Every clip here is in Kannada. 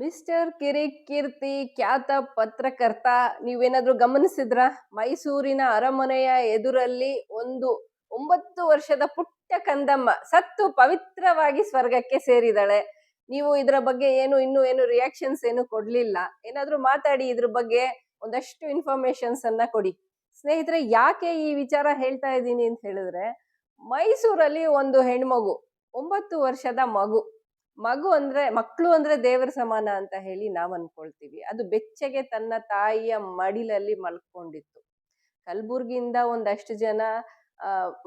ಮಿಸ್ಟರ್ ಕಿರಿ ಕೀರ್ತಿ ಖ್ಯಾತ ಪತ್ರಕರ್ತ, ನೀವೇನಾದ್ರೂ ಗಮನಿಸಿದ್ರ? ಮೈಸೂರಿನ ಅರಮನೆಯ ಎದುರಲ್ಲಿ ಒಂದು ಒಂಬತ್ತು ವರ್ಷದ ಪುಟ್ಟ ಕಂದಮ್ಮ, ಸತ್ತು ಪವಿತ್ರವಾಗಿ ಸ್ವರ್ಗಕ್ಕೆ ಸೇರಿದಾಳೆ. ನೀವು ಇದರ ಬಗ್ಗೆ ಏನು, ಇನ್ನೂ ಏನು ರಿಯಾಕ್ಷನ್ಸ್ ಏನು ಕೊಡ್ಲಿಲ್ಲ. ಏನಾದ್ರೂ ಮಾತಾಡಿ, ಇದ್ರ ಬಗ್ಗೆ ಒಂದಷ್ಟು ಇನ್ಫಾರ್ಮೇಶನ್ಸ್ ಅನ್ನ ಕೊಡಿ. ಸ್ನೇಹಿತರೆ, ಯಾಕೆ ಈ ವಿಚಾರ ಹೇಳ್ತಾ ಇದ್ದೀನಿ ಅಂತ ಹೇಳಿದ್ರೆ, ಮೈಸೂರಲ್ಲಿ ಒಂದು ಹೆಣ್ಮಗು, ಒಂಬತ್ತು ವರ್ಷದ ಮಗು. ಮಗು ಅಂದ್ರೆ ಮಕ್ಕಳು ಅಂದ್ರೆ ದೇವರ ಸಮಾನ ಅಂತ ಹೇಳಿ ನಾವು ಅನ್ಕೊಳ್ತೀವಿ. ಅದು ಬೆಚ್ಚಗೆ ತನ್ನ ತಾಯಿಯ ಮಡಿಲಲ್ಲಿ ಮಲ್ಕೊಂಡಿತ್ತು. ಕಲ್ಬುರ್ಗಿಯಿಂದ ಒಂದಷ್ಟು ಜನ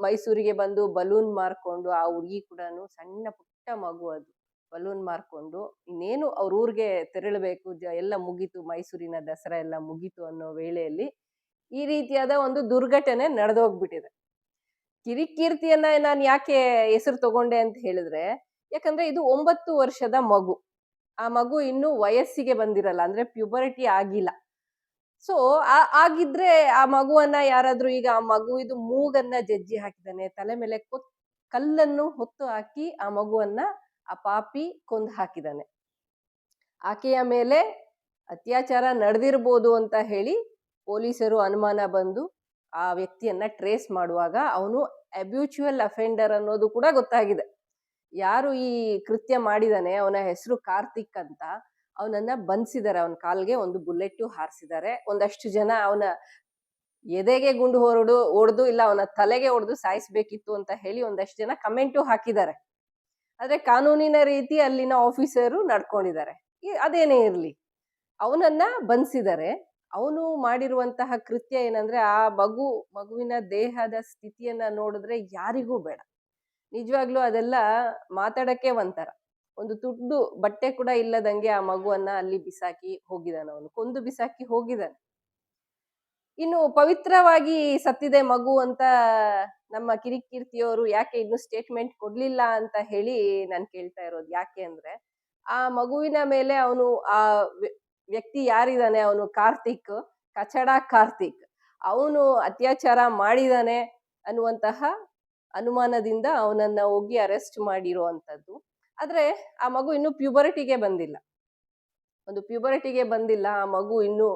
ಮೈಸೂರಿಗೆ ಬಂದು ಬಲೂನ್ ಮಾರ್ಕೊಂಡು, ಆ ಹುಡುಗಿ ಕೂಡ ಸಣ್ಣ ಪುಟ್ಟ ಮಗು ಅದು. ಬಲೂನ್ ಮಾರ್ಕೊಂಡು, ಇನ್ನೇನು ಅವ್ರ ಊರಿಗೆ ತೆರಳಬೇಕು ಎಲ್ಲ ಮುಗೀತು, ಮೈಸೂರಿನ ದಸರಾ ಎಲ್ಲ ಮುಗೀತು ಅನ್ನೋ ವೇಳೆಯಲ್ಲಿ ಈ ರೀತಿಯಾದ ಒಂದು ದುರ್ಘಟನೆ ನಡೆದೋಗ್ಬಿಟ್ಟಿದೆ. ಕಿರಿಕೀರ್ತಿಯನ್ನ ನಾನು ಯಾಕೆ ಹೆಸರು ತಗೊಂಡೆ ಅಂತ ಹೇಳಿದ್ರೆ ಯಾಕಂದ್ರೆ ಇದು ಒಂಬತ್ತು ವರ್ಷದ ಮಗು. ಆ ಮಗು ಇನ್ನು ವಯಸ್ಸಿಗೆ ಬಂದಿರಲ್ಲ, ಅಂದ್ರೆ ಪ್ಯೂಬರಿಟಿ ಆಗಿಲ್ಲ. ಸೊ ಆಗಿದ್ರೆ ಆ ಮಗುವನ್ನ ಯಾರಾದ್ರೂ ಈಗ ಆ ಮಗು ಇದು ಮೂಗನ್ನ ಜಜ್ಜಿ ಹಾಕಿದಾನೆ ತಲೆ ಮೇಲೆ ಕೊತ್, ಕಲ್ಲನ್ನು ಹೊತ್ತು ಹಾಕಿ ಆ ಮಗುವನ್ನ ಆ ಪಾಪಿ ಕೊಂದು ಹಾಕಿದಾನೆ ಆಕೆಯ ಮೇಲೆ ಅತ್ಯಾಚಾರ ನಡೆದಿರ್ಬೋದು ಅಂತ ಹೇಳಿ ಪೊಲೀಸರು ಅನುಮಾನ ಬಂದು ಆ ವ್ಯಕ್ತಿಯನ್ನ ಟ್ರೇಸ್ ಮಾಡುವಾಗ ಅವನು ಅಬ್ಯೂಚುವಲ್ ಅಫೆಂಡರ್ ಅನ್ನೋದು ಕೂಡ ಗೊತ್ತಾಗಿದೆ. ಯಾರು ಈ ಕೃತ್ಯ ಮಾಡಿದಾನೆ, ಅವನ ಹೆಸರು ಕಾರ್ತಿಕ್ ಅಂತ, ಅವನನ್ನ ಬಂಧಿಸಿದ್ದಾರೆ ಅವನ ಕಾಲ್ಗೆ ಒಂದು ಬುಲೆಟ್ ಹಾರಿಸಿದ್ದಾರೆ ಒಂದಷ್ಟು ಜನ ಅವನ ಎದೆಗೆ ಗುಂಡು ಹೊರಡು, ಹೊಡೆದು ಇಲ್ಲ, ಅವನ ತಲೆಗೆ ಹೊಡೆದು ಸಾಯಿಸ್ಬೇಕಿತ್ತು ಅಂತ ಹೇಳಿ ಒಂದಷ್ಟು ಜನ ಕಮೆಂಟು ಹಾಕಿದ್ದಾರೆ ಆದ್ರೆ ಕಾನೂನಿನ ರೀತಿ ಅಲ್ಲಿನ ಆಫೀಸರು ನಡ್ಕೊಂಡಿದ್ದಾರೆ ಅದೇನೇ ಇರಲಿ, ಅವನನ್ನ ಬಂಧಿಸಿದ್ದಾರೆ ಅವನು ಮಾಡಿರುವಂತಹ ಕೃತ್ಯ ಏನಂದ್ರೆ, ಆ ಮಗು, ಮಗುವಿನ ದೇಹದ ಸ್ಥಿತಿಯನ್ನ ನೋಡಿದ್ರೆ ಯಾರಿಗೂ ಬೇಡ. ನಿಜವಾಗ್ಲೂ ಅದೆಲ್ಲ ಮಾತಾಡಕ್ಕೆ ಒಂಥರ. ಒಂದು ತುಡ್ಡು ಬಟ್ಟೆ ಕೂಡ ಇಲ್ಲದಂಗೆ ಆ ಮಗುವನ್ನ ಅಲ್ಲಿ ಬಿಸಾಕಿ ಹೋಗಿದ್ದಾನೆ ಅವನು. ಕೊಂದು ಬಿಸಾಕಿ ಹೋಗಿದ್ದಾನೆ ಇನ್ನು ಪವಿತ್ರವಾಗಿ ಸತ್ತಿದೆ ಮಗು ಅಂತ ನಮ್ಮ ಕಿರಿಕೀರ್ತಿಯವರು ಯಾಕೆ ಇನ್ನು ಸ್ಟೇಟ್ಮೆಂಟ್ ಕೊಡ್ಲಿಲ್ಲ ಅಂತ ಹೇಳಿ ನಾನು ಕೇಳ್ತಾ ಇರೋದು. ಯಾಕೆ ಅಂದ್ರೆ ಆ ಮಗುವಿನ ಮೇಲೆ ಅವನು ಆ ವ್ಯ- ವ್ಯಕ್ತಿ ಯಾರಿದ್ದಾನೆ ಅವನು ಕಾರ್ತಿಕ್, ಕಚಡ ಕಾರ್ತಿಕ್. ಅವನು ಅತ್ಯಾಚಾರ ಮಾಡಿದಾನೆ ಅನ್ನುವಂತಹ ಅನುಮಾನದಿಂದ ಅವನನ್ನ ಹೋಗಿ ಅರೆಸ್ಟ್ ಮಾಡಿರುವಂತದ್ದು. ಆದ್ರೆ ಆ ಮಗು ಇನ್ನು ಪ್ಯೂಬರಿಟಿಗೆ ಬಂದಿಲ್ಲ. ಒಂದು ಪ್ಯೂಬರಿಟಿಗೆ ಬಂದಿಲ್ಲ, ಆ ಮಗು ಇನ್ನು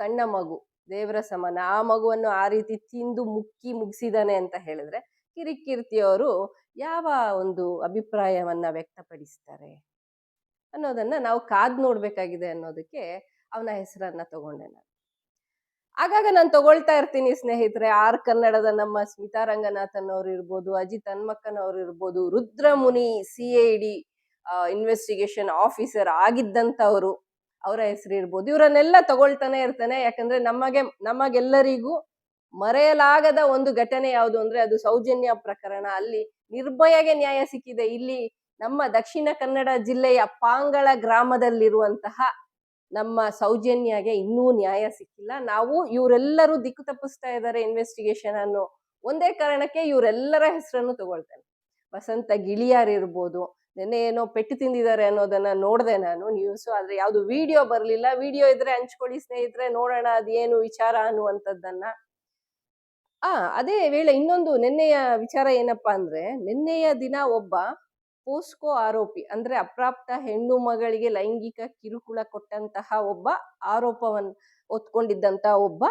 ಸಣ್ಣ ಮಗು, ದೇವರ ಸಮಾನ. ಆ ಮಗುವನ್ನು ಆ ರೀತಿ ತಿಂದು ಮುಕ್ಕಿ ಮುಗಿಸಿದಾನೆ ಅಂತ ಹೇಳಿದ್ರೆ ಕಿರಿಕೀರ್ತಿಯವರು ಯಾವ ಒಂದು ಅಭಿಪ್ರಾಯವನ್ನ ವ್ಯಕ್ತಪಡಿಸ್ತಾರೆ ಅನ್ನೋದನ್ನ ನಾವು ಕಾದ್ ನೋಡ್ಬೇಕಾಗಿದೆ ಅನ್ನೋದಕ್ಕೆ ಅವನ ಹೆಸರನ್ನ ತಗೊಂಡೆ ನಾನು. ಆಗಾಗ ನಾನು ತಗೊಳ್ತಾ ಇರ್ತೀನಿ ಸ್ನೇಹಿತರೆ. ಆರ್ ಕನ್ನಡದ ನಮ್ಮ ಸ್ಮಿತಾ ರಂಗನಾಥನ್ ಅವ್ರು ಇರ್ಬೋದು, ಅಜಿತ್ ಹನ್ಮಕ್ಕನ್ ಅವ್ರು ಇರ್ಬೋದು Rudramuni C I D investigation officer ಆಗಿದ್ದಂಥವ್ರು, ಅವರ ಹೆಸರು ಇರ್ಬೋದು. ಇವರನ್ನೆಲ್ಲ ತಗೊಳ್ತಾನೆ ಇರ್ತಾನೆ. ಯಾಕಂದ್ರೆ ನಮಗೆ, ನಮಗೆಲ್ಲರಿಗೂ ಮರೆಯಲಾಗದ ಒಂದು ಘಟನೆ ಯಾವುದು ಅಂದ್ರೆ ಅದು ಸೌಜನ್ಯ ಪ್ರಕರಣ. ಅಲ್ಲಿ ನಿರ್ಭಯಗೆ ನ್ಯಾಯ ಸಿಕ್ಕಿದೆ. ಇಲ್ಲಿ ನಮ್ಮ ದಕ್ಷಿಣ ಕನ್ನಡ ಜಿಲ್ಲೆಯ ಪಾಂಗಳ ಗ್ರಾಮದಲ್ಲಿರುವಂತಹ ನಮ್ಮ ಸೌಜನ್ಯಗೆ ಇನ್ನೂ ನ್ಯಾಯ ಸಿಕ್ಕಿಲ್ಲ. ನಾವು ಇವರೆಲ್ಲರೂ ದಿಕ್ಕು ತಪ್ಪಿಸ್ತಾ ಇದ್ದಾರೆ ಇನ್ವೆಸ್ಟಿಗೇಷನ್ ಅನ್ನು ಒಂದೇ ಕಾರಣಕ್ಕೆ ಇವರೆಲ್ಲರ ಹೆಸರನ್ನು ತಗೊಳ್ತೇನೆ. ವಸಂತ ಗಿಳಿಯಾರ್ ಇರ್ಬೋದು, ನೆನ್ನೆ ಏನೋ ಪೆಟ್ಟು ತಿಂದಿದ್ದಾರೆ ಅನ್ನೋದನ್ನ ನೋಡಿದೆ ನಾನು ನ್ಯೂಸ್ ಆದ್ರೆ ಯಾವ್ದು ವಿಡಿಯೋ ಬರಲಿಲ್ಲ. ವಿಡಿಯೋ ಇದ್ರೆ ಹಂಚ್ಕೊಳ್ಳಿ ಸ್ನೇಹಿತರೆ, ನೋಡೋಣ ಅದೇನು ವಿಚಾರ ಅನ್ನುವಂಥದ್ದನ್ನ. ಆ, ಅದೇ ವೇಳೆ ಇನ್ನೊಂದು ನಿನ್ನೆಯ ವಿಚಾರ ಏನಪ್ಪಾ ಅಂದ್ರೆ, ನಿನ್ನೆಯ ದಿನ ಒಬ್ಬ ಪೋಸ್ಕೋ ಆರೋಪಿ, ಅಂದ್ರೆ ಅಪ್ರಾಪ್ತ ಹೆಣ್ಣು ಮಗಳಿಗೆ ಲೈಂಗಿಕ ಕಿರುಕುಳ ಕೊಟ್ಟಂತಹ ಒಬ್ಬ ಆರೋಪವನ್ನು ಹೊತ್ಕೊಂಡಿದ್ದಂತಹ ಒಬ್ಬ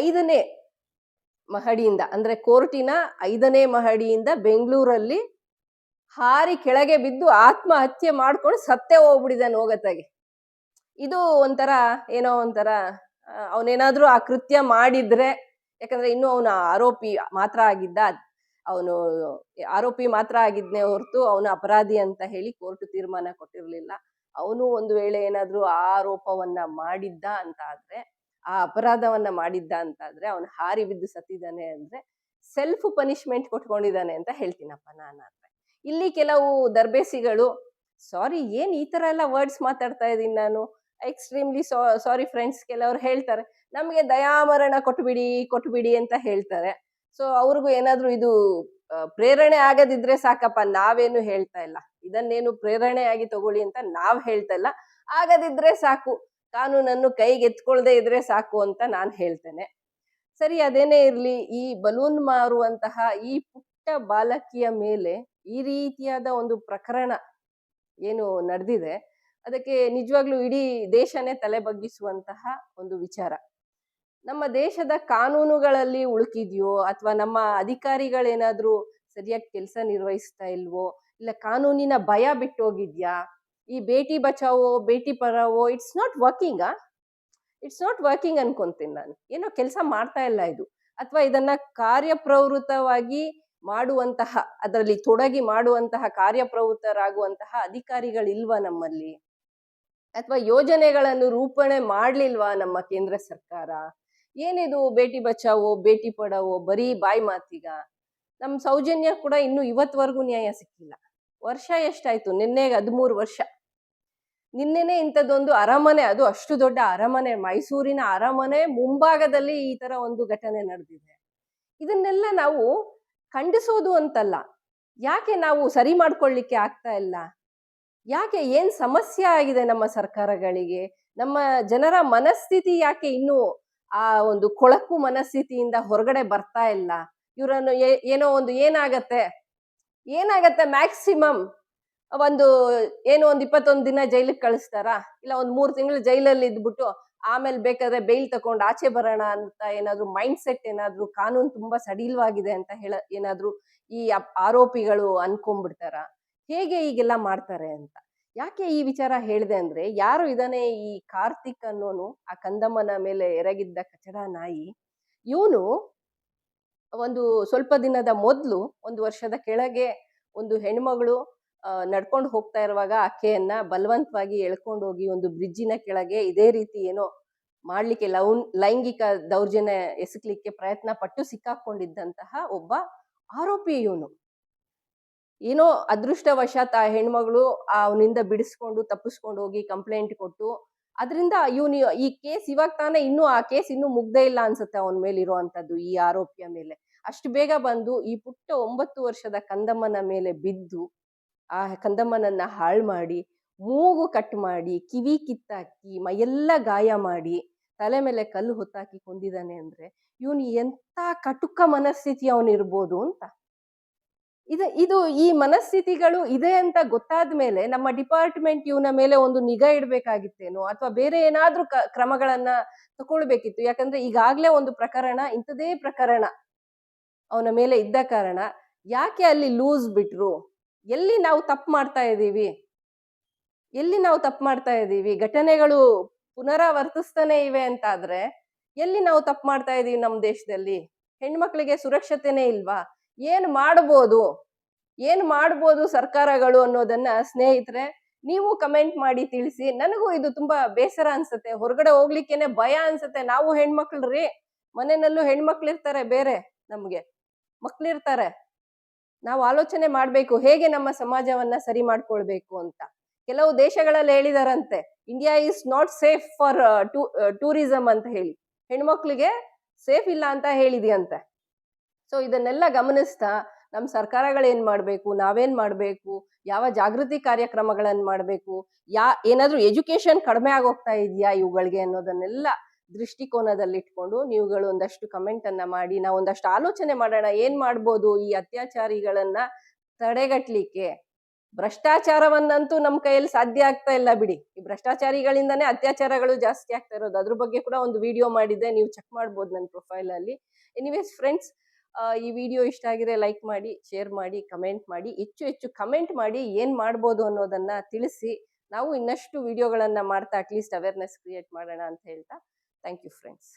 ಐದನೇ ಮಹಡಿಯಿಂದ, ಅಂದ್ರೆ ಕೋರ್ಟಿನ ಐದನೇ ಮಹಡಿಯಿಂದ ಬೆಂಗಳೂರಲ್ಲಿ ಹಾರಿ ಕೆಳಗೆ ಬಿದ್ದು ಆತ್ಮಹತ್ಯೆ ಮಾಡ್ಕೊಂಡು ಸತ್ತೇ ಹೋಗ್ಬಿಟ್ಟಿದ್ದಾನೆ ಹೋಗತ್ತಾಗೆ ಇದು ಒಂಥರ, ಏನೋ ಒಂಥರ ಅವನೇನಾದ್ರೂ ಆ ಕೃತ್ಯ ಮಾಡಿದ್ರೆ, ಯಾಕಂದ್ರೆ ಇನ್ನು ಅವನ ಆರೋಪಿ ಮಾತ್ರ ಆಗಿದ್ದ ಅವನು ಆರೋಪಿ ಮಾತ್ರ ಆಗಿದ್ನೇ ಹೊರತು ಅವನು ಅಪರಾಧಿ ಅಂತ ಹೇಳಿ ಕೋರ್ಟ್ ತೀರ್ಮಾನ ಕೊಟ್ಟಿರಲಿಲ್ಲ. ಅವನು ಒಂದು ವೇಳೆ ಏನಾದರೂ ಆರೋಪವನ್ನ ಮಾಡಿದ್ದ ಅಂತ ಆದ್ರೆ, ಆ ಅಪರಾಧವನ್ನ ಮಾಡಿದ್ದ ಅಂತ ಆದ್ರೆ, ಅವನು ಹಾರಿ ಬಿದ್ದು ಸತ್ತಿದ್ದಾನೆ ಅಂದ್ರೆ ಸೆಲ್ಫ್ ಪನಿಷ್ಮೆಂಟ್ ಕೊಟ್ಕೊಂಡಿದ್ದಾನೆ ಅಂತ ಹೇಳ್ತೀನಪ್ಪ ನಾನಾದ್ರೆ ಇಲ್ಲಿ ಕೆಲವು ದರ್ಬೇಸಿಗಳು ಸಾರಿ ಏನ್ ಈ ತರ ಎಲ್ಲ ವರ್ಡ್ಸ್ ಮಾತಾಡ್ತಾ ಇದ್ದೀನಿ ನಾನು? ಎಕ್ಸ್ಟ್ರೀಮ್ಲಿ ಸಾರಿ ಫ್ರೆಂಡ್ಸ್ ಕೆಲವರು ಹೇಳ್ತಾರೆ. ನಮಗೆ ದಯಾಮರಣ ಕೊಟ್ಬಿಡಿ ಕೊಟ್ಬಿಡಿ ಅಂತ ಹೇಳ್ತಾರೆ. ಸೊ ಅವ್ರಿಗೂ ಏನಾದ್ರೂ ಇದು ಪ್ರೇರಣೆ ಆಗದಿದ್ರೆ ಸಾಕಪ್ಪ, ನಾವೇನು ಹೇಳ್ತಾ ಇಲ್ಲ. ಇದನ್ನೇನು ಪ್ರೇರಣೆಯಾಗಿ ತಗೊಳ್ಳಿ ಅಂತ ನಾವ್ ಹೇಳ್ತಾ ಇಲ್ಲ. ಆಗದಿದ್ರೆ ಸಾಕು. ಕಾನೂನನ್ನು ಕೈಗೆ ಎತ್ಕೊಳ್ದೆ ಇದ್ರೆ ಸಾಕು ಅಂತ ನಾನ್ ಹೇಳ್ತೇನೆ. ಸರಿ, ಅದೇನೇ ಇರ್ಲಿ, ಈ ಬಲೂನ್ ಮಾರುವಂತಹ ಈ ಪುಟ್ಟ ಬಾಲಕಿಯ ಮೇಲೆ ಈ ರೀತಿಯಾದ ಒಂದು ಪ್ರಕರಣ ಏನು ನಡೆದಿದೆ, ಅದಕ್ಕೆ ನಿಜವಾಗ್ಲೂ ಇಡೀ ದೇಶನೇ ತಲೆ ಬಗ್ಗಿಸುವಂತಹ ಒಂದು ವಿಚಾರ. ನಮ್ಮ ದೇಶದ ಕಾನೂನುಗಳಲ್ಲಿ ಉಳುಕಿದ್ಯೋ ಅಥವಾ ನಮ್ಮ ಅಧಿಕಾರಿಗಳೇನಾದ್ರೂ ಸರಿಯಾಗಿ ಕೆಲಸ ನಿರ್ವಹಿಸ್ತಾ ಇಲ್ವೋ, ಇಲ್ಲ ಕಾನೂನಿನ ಭಯ ಬಿಟ್ಟೋಗಿದ್ಯಾ, ಈ Beti Bachao, Beti Padhao it's not working it's not working ಅನ್ಕೊಂತೀನಿ ನಾನು. ಏನೋ ಕೆಲಸ ಮಾಡ್ತಾ ಇಲ್ಲ ಇದು. ಅಥವಾ ಇದನ್ನ ಕಾರ್ಯಪ್ರವೃತ್ತವಾಗಿ ಮಾಡುವಂತಹ, ಅದರಲ್ಲಿ ತೊಡಗಿ ಮಾಡುವಂತಹ ಕಾರ್ಯಪ್ರವೃತ್ತರಾಗುವಂತಹ ಅಧಿಕಾರಿಗಳಿಲ್ವಾ ನಮ್ಮಲ್ಲಿ? ಅಥವಾ ಯೋಜನೆಗಳನ್ನು ರೂಪಣೆ ಮಾಡ್ಲಿಲ್ವಾ ನಮ್ಮ ಕೇಂದ್ರ ಸರ್ಕಾರ? ಏನಿದು ಬೇಟಿ ಬಚಾವೋ, ಬೇಟಿ ಪಡಾವೋ, ಬರೀ ಬಾಯಿ ಮಾತಿಗ? ನಮ್ಮ ಸೌಜನ್ಯ ಕೂಡ ಇನ್ನು ಇವತ್ವರೆಗೂ ನ್ಯಾಯ ಸಿಕ್ಕಿಲ್ಲ. ವರ್ಷ ಎಷ್ಟಾಯ್ತು? ನಿನ್ನೆಗೆ ಹದಿಮೂರು ವರ್ಷ. ನಿನ್ನೆನೆ ಇಂಥದ್ದೊಂದು ಅರಮನೆ, ಅದು ಅಷ್ಟು ದೊಡ್ಡ ಅರಮನೆ, ಮೈಸೂರಿನ ಅರಮನೆ ಮುಂಭಾಗದಲ್ಲಿ ಈ ತರ ಒಂದು ಘಟನೆ ನಡೆದಿದೆ. ಇದನ್ನೆಲ್ಲ ನಾವು ಖಂಡಿಸೋದು ಅಂತಲ್ಲ. ಯಾಕೆ ನಾವು ಸರಿ ಮಾಡ್ಕೊಳ್ಳಿಕ್ಕೆ ಆಗ್ತಾ ಇಲ್ಲ? ಯಾಕೆ ಏನ್ ಸಮಸ್ಯೆ ಆಗಿದೆ ನಮ್ಮ ಸರ್ಕಾರಗಳಿಗೆ? ನಮ್ಮ ಜನರ ಮನಸ್ಥಿತಿ ಯಾಕೆ ಇನ್ನು ಆ ಒಂದು ಕೊಳಕು ಮನಸ್ಥಿತಿಯಿಂದ ಹೊರಗಡೆ ಬರ್ತಾ ಇಲ್ಲ. ಇವರನ್ನು ಏನೋ ಒಂದು ಏನಾಗತ್ತೆ? ಏನಾಗತ್ತೆ ಮ್ಯಾಕ್ಸಿಮಮ್? ಒಂದು ಏನು ಒಂದು ಇಪ್ಪತ್ತೊಂದು ದಿನ ಜೈಲಿಗೆ ಕಳಿಸ್ತಾರಾ? ಇಲ್ಲ ಒಂದು ಮೂರು ತಿಂಗಳು ಜೈಲಲ್ಲಿ ಇದ್ಬಿಟ್ಟು ಆಮೇಲೆ ಬೇಕಾದ್ರೆ ಬೇಲ್ ತಕೊಂಡು ಆಚೆ ಬರೋಣ ಅಂತ ಏನಾದ್ರು ಮೈಂಡ್ ಸೆಟ್ ಏನಾದ್ರು ಕಾನೂನು ತುಂಬಾ ಸಡಿಲವಾಗಿದೆ ಅಂತ ಹೇಳ, ಏನಾದ್ರು ಈ ಆರೋಪಿಗಳು ಅನ್ಕೊಂಡ್ಬಿಡ್ತಾರ? ಹೇಗೆ ಈಗೆಲ್ಲ ಮಾಡ್ತಾರೆ ಅಂತ? ಯಾಕೆ ಈ ವಿಚಾರ ಹೇಳಿದೆ ಅಂದ್ರೆ, ಯಾರು ಇದಾನೆ ಈ ಕಾರ್ತಿಕ್ ಅನ್ನೋನು, ಆ ಕಂದಮ್ಮನ ಮೇಲೆ ಎರಗಿದ್ದ ಕಚಡ ನಾಯಿ, ಇವನು ಒಂದು ಸ್ವಲ್ಪ ದಿನದ ಮೊದಲು, ಒಂದು ವರ್ಷದ ಕೆಳಗೆ ಒಂದು ಹೆಣ್ಮಗಳು ನಡ್ಕೊಂಡು ಹೋಗ್ತಾ ಇರುವಾಗ ಆಕೆಯನ್ನ ಬಲವಂತವಾಗಿ ಎಳ್ಕೊಂಡು ಹೋಗಿ ಒಂದು ಬ್ರಿಡ್ಜಿನ ಕೆಳಗೆ ಇದೇ ರೀತಿ ಏನೋ ಮಾಡ್ಲಿಕ್ಕೆ ಲೌನ್, ಲೈಂಗಿಕ ದೌರ್ಜನ್ಯ ಎಸಕ್ಲಿಕ್ಕೆ ಪ್ರಯತ್ನ ಪಟ್ಟು ಸಿಕ್ಕಾಕೊಂಡಿದ್ದಂತಹ ಒಬ್ಬ ಆರೋಪಿ ಇವನು. ಏನೋ ಅದೃಷ್ಟವಶಾತ್ ಆ ಹೆಣ್ಮಗಳು ಅವನಿಂದ ಬಿಡಿಸ್ಕೊಂಡು, ತಪ್ಪಿಸ್ಕೊಂಡು ಹೋಗಿ ಕಂಪ್ಲೇಂಟ್ ಕೊಟ್ಟು, ಅದರಿಂದ ಇವನು ಈ ಕೇಸ್ ಇವಾಗ ತಾನೇ ಇನ್ನೂ ಆ ಕೇಸ್ ಇನ್ನೂ ಮುಗ್ದೇ ಇಲ್ಲ ಅನ್ಸುತ್ತೆ ಅವನ ಮೇಲೆ ಇರುವಂತದ್ದು ಈ ಆರೋಪಿಯ ಮೇಲೆ. ಅಷ್ಟು ಬೇಗ ಬಂದು ಈ ಪುಟ್ಟ ಒಂಬತ್ತು ವರ್ಷದ ಕಂದಮ್ಮನ ಮೇಲೆ ಬಿದ್ದು, ಆ ಕಂದಮ್ಮನನ್ನ ಹಾಳು ಮಾಡಿ, ಮೂಗು ಕಟ್ ಮಾಡಿ, ಕಿವಿ ಕಿತ್ತಾಕಿ, ಮೈಯೆಲ್ಲ ಗಾಯ ಮಾಡಿ, ತಲೆ ಮೇಲೆ ಕಲ್ಲು ಹೊತ್ತಾಕಿ ಕೊಂದಿದ್ದಾನೆ ಅಂದ್ರೆ, ಇವನು ಎಂತ ಕಟುಕ ಮನಸ್ಥಿತಿ ಅವನಿರ್ಬೋದು ಅಂತ. ಇದು ಇದು ಈ ಮನಸ್ಥಿತಿಗಳು ಇದೆ ಅಂತ ಗೊತ್ತಾದ ಮೇಲೆ ನಮ್ಮ ಡಿಪಾರ್ಟ್ಮೆಂಟ್ ಇವನ ಮೇಲೆ ಒಂದು ನಿಗಾ ಇಡಬೇಕಾಗಿತ್ತೇನೋ ಅಥವಾ ಬೇರೆ ಏನಾದ್ರೂ ಕ್ರಮಗಳನ್ನ ತಗೊಳ್ಬೇಕಿತ್ತು ಯಾಕಂದ್ರೆ ಈಗಾಗ್ಲೇ ಒಂದು ಪ್ರಕರಣ ಇಂಥದೇ ಪ್ರಕರಣ ಅವನ ಮೇಲೆ ಇದ್ದ ಕಾರಣ. ಯಾಕೆ ಅಲ್ಲಿ ಲೂಸ್ ಬಿಟ್ರು? ಎಲ್ಲಿ ನಾವು ತಪ್ಪು ಮಾಡ್ತಾ ಇದ್ದೀವಿ? ಎಲ್ಲಿ ನಾವು ತಪ್ಪು ಮಾಡ್ತಾ ಇದ್ದೀವಿ? ಘಟನೆಗಳು ಪುನರಾವರ್ತಿಸ್ತಾನೆ ಇವೆ ಅಂತ ಆದ್ರೆ ಎಲ್ಲಿ ನಾವು ತಪ್ಪು ಮಾಡ್ತಾ ಇದೀವಿ ನಮ್ಮ ದೇಶದಲ್ಲಿ? ಹೆಣ್ಮಕ್ಳಿಗೆ ಸುರಕ್ಷತೆನೇ ಇಲ್ವಾ? ಏನ್ ಮಾಡ್ಬೋದು? ಏನು ಮಾಡ್ಬೋದು ಸರ್ಕಾರಗಳು ಅನ್ನೋದನ್ನ ಸ್ನೇಹಿತರೆ, ನೀವು ಕಮೆಂಟ್ ಮಾಡಿ ತಿಳಿಸಿ. ನನಗೂ ಇದು ತುಂಬಾ ಬೇಸರ ಅನ್ಸುತ್ತೆ. ಹೊರಗಡೆ ಹೋಗ್ಲಿಕ್ಕೇನೆ ಭಯ ಅನ್ಸುತ್ತೆ. ನಾವು ಹೆಣ್ಮಕ್ಳ್ರಿ ಮನೆಯಲ್ಲೂ ಹೆಣ್ಮಕ್ಳು ಇರ್ತಾರೆ ಬೇರೆ ನಮ್ಗೆ. ಮಕ್ಳಿರ್ತಾರೆ. ನಾವು ಆಲೋಚನೆ ಮಾಡ್ಬೇಕು. ಹೇಗೆ ನಮ್ಮ ಸಮಾಜವನ್ನ ಸರಿ ಮಾಡ್ಕೊಳ್ಬೇಕು ಅಂತ. ಕೆಲವು ದೇಶಗಳಲ್ಲಿ ಹೇಳಿದಾರಂತೆ India is not safe for tourism ಅಂತ ಹೇಳಿ. ಹೆಣ್ಮಕ್ಳಿಗೆ ಸೇಫ್ ಇಲ್ಲ ಅಂತ ಹೇಳಿದ್ಯಂತೆ. ಸೊ ಇದನ್ನೆಲ್ಲ ಗಮನಿಸ್ತಾ ನಮ್ಮ ಸರ್ಕಾರಗಳು ಮಾಡಬೇಕು, ನಾವೇನು ಮಾಡಬೇಕು, ಯಾವ ಜಾಗೃತಿ ಕಾರ್ಯಕ್ರಮಗಳನ್ನು ಮಾಡಬೇಕು, ಯಾ, ಏನಾದ್ರೂ ಎಜುಕೇಶನ್ ಕಡಿಮೆ ಆಗೋಗ್ತಾ ಇದೆಯಾ ಇವುಗಳಿಗೆ ಅನ್ನೋದನ್ನೆಲ್ಲ ದೃಷ್ಟಿಕೋನದಲ್ಲಿ ಇಟ್ಕೊಂಡು ನೀವುಗಳು ಒಂದಷ್ಟು ಕಮೆಂಟ್ ಅನ್ನ ಮಾಡಿ, ನಾವು ಒಂದಷ್ಟು ಆಲೋಚನೆ ಮಾಡೋಣ, ಏನ್ ಮಾಡ್ಬೋದು ಈ ಅತ್ಯಾಚಾರಿಗಳನ್ನ ತಡೆಗಟ್ಟಲಿಕ್ಕೆ ಭ್ರಷ್ಟಾಚಾರವನ್ನಂತೂ ನಮ್ಮ ಕೈಯಲ್ಲಿ ಸಾಧ್ಯ ಆಗ್ತಾ ಇಲ್ಲ ಬಿಡಿ. ಈ ಭ್ರಷ್ಟಾಚಾರಿಗಳಿಂದನೇ ಅತ್ಯಾಚಾರಗಳು ಜಾಸ್ತಿ ಆಗ್ತಾ ಇರೋದು. ಅದ್ರ ಬಗ್ಗೆ ಕೂಡ ಒಂದು ವಿಡಿಯೋ ಮಾಡಿದ್ದೆ, ನೀವು ಚೆಕ್ ಮಾಡ್ಬೋದು ನನ್ನ ಪ್ರೊಫೈಲ್ ಅಲ್ಲಿ. ಎನಿವೇಸ್ ಫ್ರೆಂಡ್ಸ್ ಈ ವಿಡಿಯೋ ಇಷ್ಟ ಆಗಿದೆ ಲೈಕ್ ಮಾಡಿ, ಶೇರ್ ಮಾಡಿ, ಕಮೆಂಟ್ ಮಾಡಿ, ಹೆಚ್ಚು ಹೆಚ್ಚು ಕಮೆಂಟ್ ಮಾಡಿ ಏನು ಮಾಡ್ಬೋದು ಅನ್ನೋದನ್ನ ತಿಳಿಸಿ. ನಾವು ಇನ್ನಷ್ಟು ವಿಡಿಯೋಗಳನ್ನು ಮಾಡ್ತಾ, ಅಟ್ಲೀಸ್ಟ್ ಅವೇರ್ನೆಸ್ ಕ್ರಿಯೇಟ್ ಮಾಡೋಣ ಅಂತ ಹೇಳ್ತಾ. Thank you friends